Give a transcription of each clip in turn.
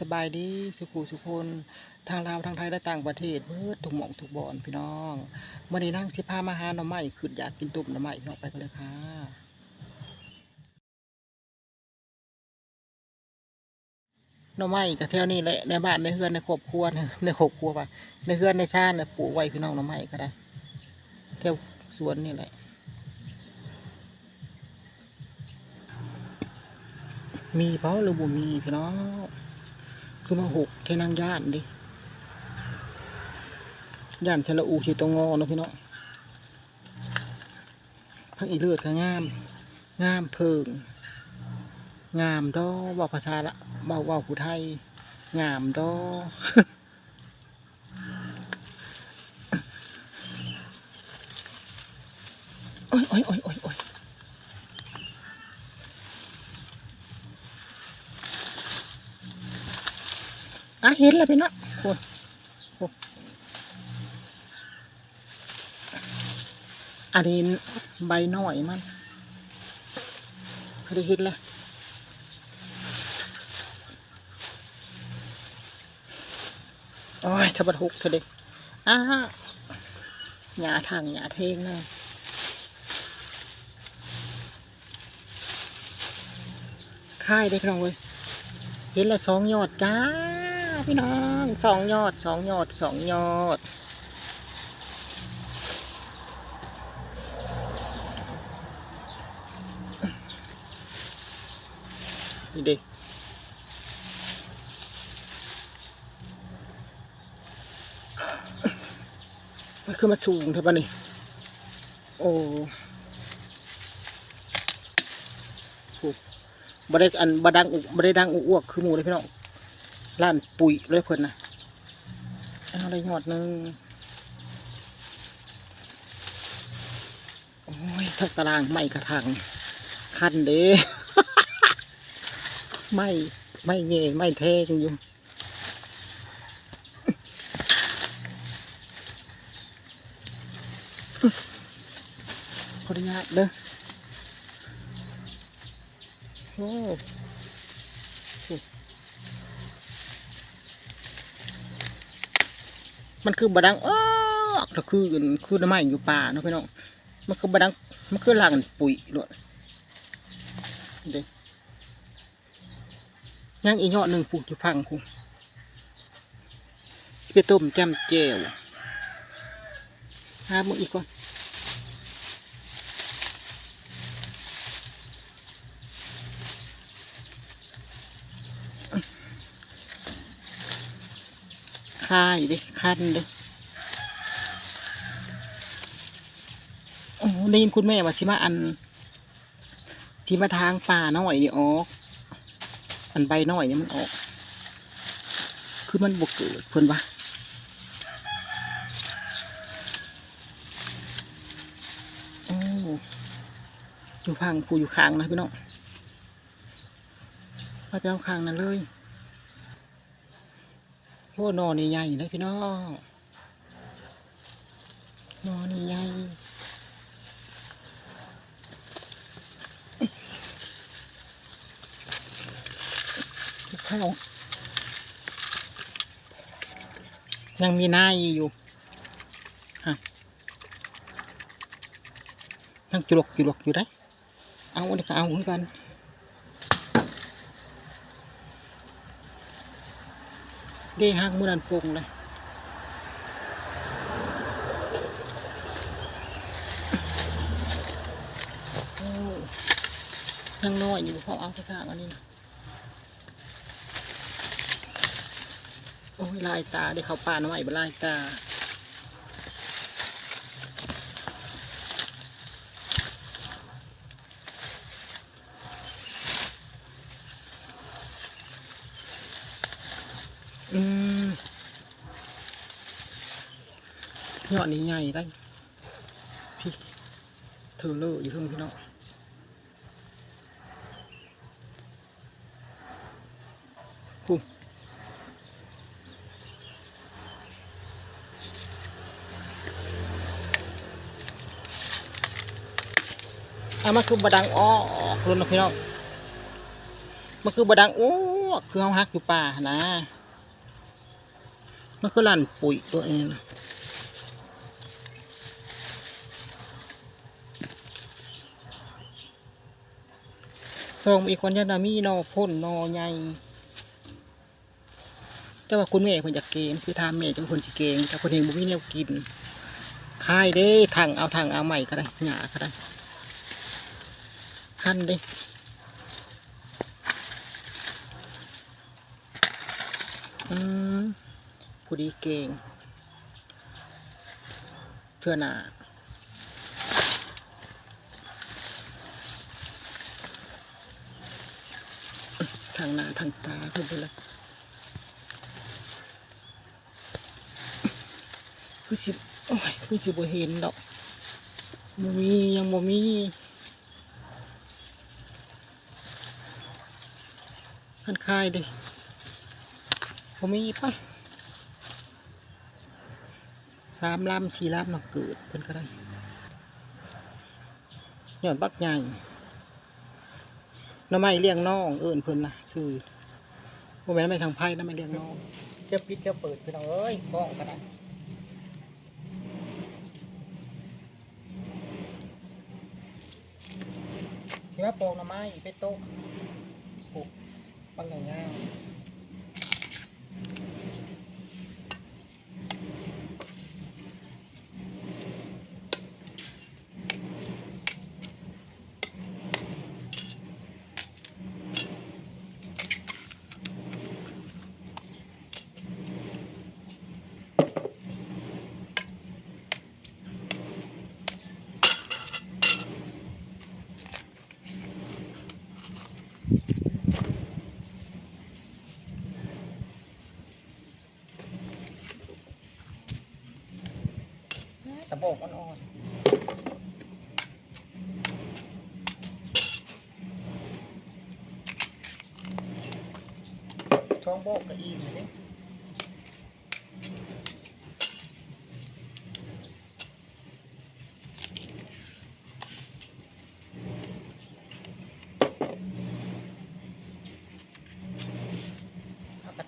สบายดีสุขุสุคนทางลาวทางไทยและต่างประเทศเบิดทุกหมองทุกบอนพี่น้องมื่อนี้นั่งสิพามาหาหน่อไม้ขึ้นอยากกินตุ่มหน่อไม้พี่น้องไปกันเลยค่ะหน่อไม้กับแถวนี้แหละในบ้านในเฮือนในครอบครัวในครอบครัวป่ะในเฮือนในชาติเนี่ยปลูกไว้พี่น้องหน่อไม้ก็ได้แถวสวนนี่แหละมีเปล่าหรือบ่มีพี่น้อง คือมาหกเทนังย่านดิย่านชละอูชีตวงอนะพี่น้องพักอีเลือดก็งาม งามเพิง งามดอว่าภาษาละเบาเว่าผู้ไทย งามดอโอ้ยโอ้ยโอ้ยโอ้ยโอ้ยอะเห็นแล้วพี่เนาะโอ้ยโอ้อันนี้ใบหน่อยมันเคยได้เห็นแล้วโอ้ยทบัดหกเถอะเด็กอะหยาทางหยาเทงนะค่ายได้พี่น้องเว้ยเห็นแล้วสองยอดจ้า พี่น้องสองยอดสองยอดสองยอด นี่เด็มันคือมาสูงเท่าปะนี่ โอ้โหบ่ได้อันบ่ดังอุบ่ได้ดังอุอ้วกคือหมูเลยพี่น้อง ร้านปุ๋ยเลยเพิ่อนนะเอาอะไรหยอดหนึ่งโอ้ยทักตารางไม่กระทังคันเด้ไม่ไม่เง่ไม่แทงอยู่ขออนุญาตเด้อโอ้ มันคือบดังอ้อกแล้วคือคือน้ำไม้อยู่ป่าเนาะพี่น้อง มันคือบดัง มันคือหลังปุ๋ยด้วยเด้ยังอีกยอดหนึ่งผูกอยู่พังคุณไปต้มแจ่มแจ่วหามึงอีกก่อน ค่ายดิคันดิโอ้ได้ยินคุณแม่ว่าสิมาอันสิมาทางป่าน้อยนี่ออก อันใบน้อยเนี่ยมันออก คือมันบกเกิดเพิ่นว่าโอ้อยู่พังผูอยู่ข้างนะพี่น้องไปไปเอาข้างนั่นเลย โอ้นอนใหญ่เลยพี่น้องนอนใหญ่ข้าวยังมีน้าอยู่ฮะยังจุลกจุลกอยู่ได้ เอาอันนี้ก็เอาเหมือนกัน เด้หักมือนันปงเลยโอ้ยังน้อยอยู่พอเอาไปสร้าอันนี้นะโอ้ยลายตาได้เข้าป่าน่อยบ่ลายตา อืมยอดนี้ใหญ่ได้ พี่เธอเลอะอยู่เพิ่งพี่น้องพุ่อะมันคือบดังอ้อกรุ่นนะพี่น้องมันคือบดังอ้วคือเอาฮักอยู่ป่าหั่นนะ มันคือลั่นปุ๋ยตัวนี้นะส่งอีกคนยันามีนอพ่นนอใหญ่แต่ว่าคุณแม่คนจะเกงคือทามแม่จะเป็นคนสิเกงแต่คนเองบ่มีแนวกินคายเด้ทางเอาทางเอาใหม่ก็ได้หยาก็ได้หั่นเด้อืม ผู้ดีเก่งเพื่อหนาทางหน้าทางตาขึ้นไปเลยคือสิบโอ้ยคือสิบเห็นดอกบ่มียังบ่มีคันคายดิผมมีปะ สามลำสี่ลำเนาะเกิดเพิ่นก็ได้ยอนบักใหญ่หน้ำไม้เลี้ยงน้องเอิ้นเพิ่นนะซื้อบ่แม่นไม่ทางไพ่น้ำไม้เลี้ยงน้องเจ้าปิดเจ้าเปิดพี่น้องเอ้ยกล้องก็ได้ที่ว่าปองหน้ำไม้ไปโต๊ะปลูกบางอย่างงาม กระบอกอ่อนๆช่องโบกกระอีกเลย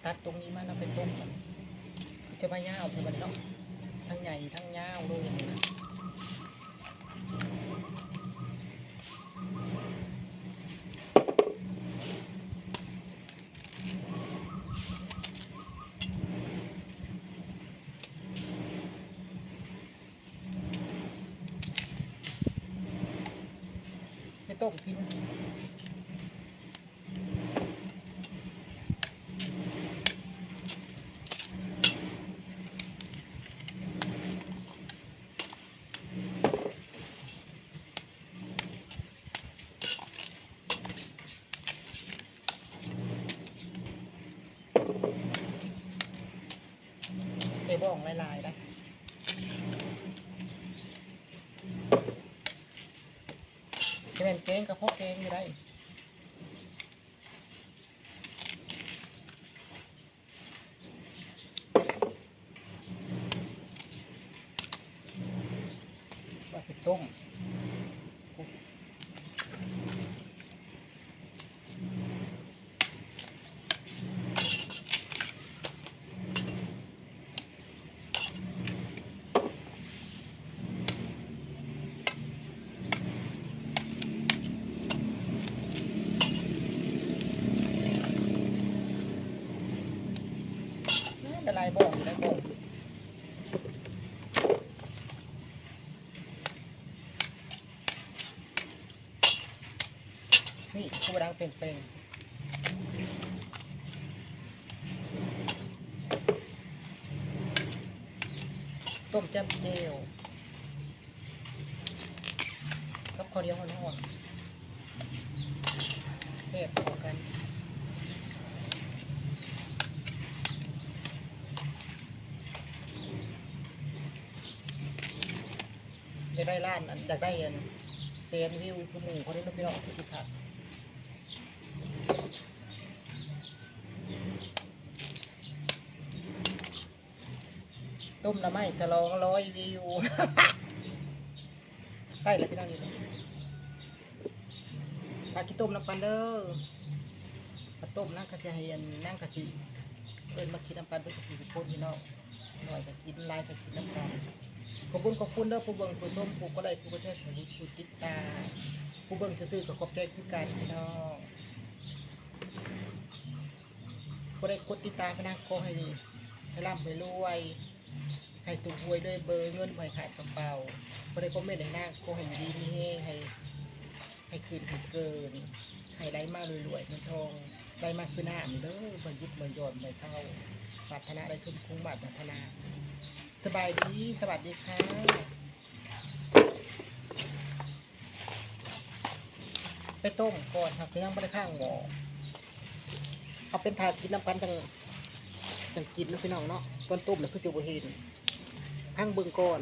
ตัดตรงนี้มาเอาไปต้มมันจะมาย่าวเธอมันเนาะ ทั้งใหญ่ทั้งยาวเลยนะไม่ต้มกิน เอบ้องลายๆนะจะเป็นเกงกับพวกเกงอยู่ได้ว่าไปต้ม เป็นไรบ้องได้บ้อง นี่คือดังเป่งๆต้มจ้ำเจลกับข้าวเหนียวหอนๆเสียบต่อกันอยากได้ร้านอันอยากได้อันเซนวิวคือหมูเขาได้ลูกพี่น้องที่สิครั ต้มละไม้ฉลองร้อยวิวใกล้แล้วพี่น้องนี่เลยปลากิต้มน้ำปันเด้อมาต้มนั่งกระเสียเฮียนนั่งกระชิเอินมากินน้ำกันเพื่อจะกินสิคนพี่น้องหน่อยก็กินลายก็กินน้ำกันขอบคุณขอบคุณเด้อผู้เบิ่งผู้ชมผู้ก็ได้ผู้ก็แท้ผู้ผู้ติดตาผู้เบิ่งซื่อๆก็ขอบใจคือกันพี่น้องผู้ได้กดติดตามพี่น้องขอให้ให้ร่ำให้รวย ให้ถูกหวยด้วยเบอร์เงินไว้ขายกระเป๋าผู้ได้คอมเมนต์ให้หน้าขอให้ดีมีเฮงให้ ให้คืนให้เกิน ให้ได้มากรวยๆเงินทองได้มากคือหน้ามันเด้อบ่ยุบบ่หย่อนบ่เศร้าปรารถนาได้ทุนคุ้งบาทปรารถนา สบายดีสวัสดีค่ะไปต้มก่อนครับยังไม่ได้ข้างหม้อเอาเป็นถาดกินน้ำกันจัง จังกินนะพี่น้องเนาะต้นต้มแล้วคือสิบเห็นข้างเบิ่งก่อน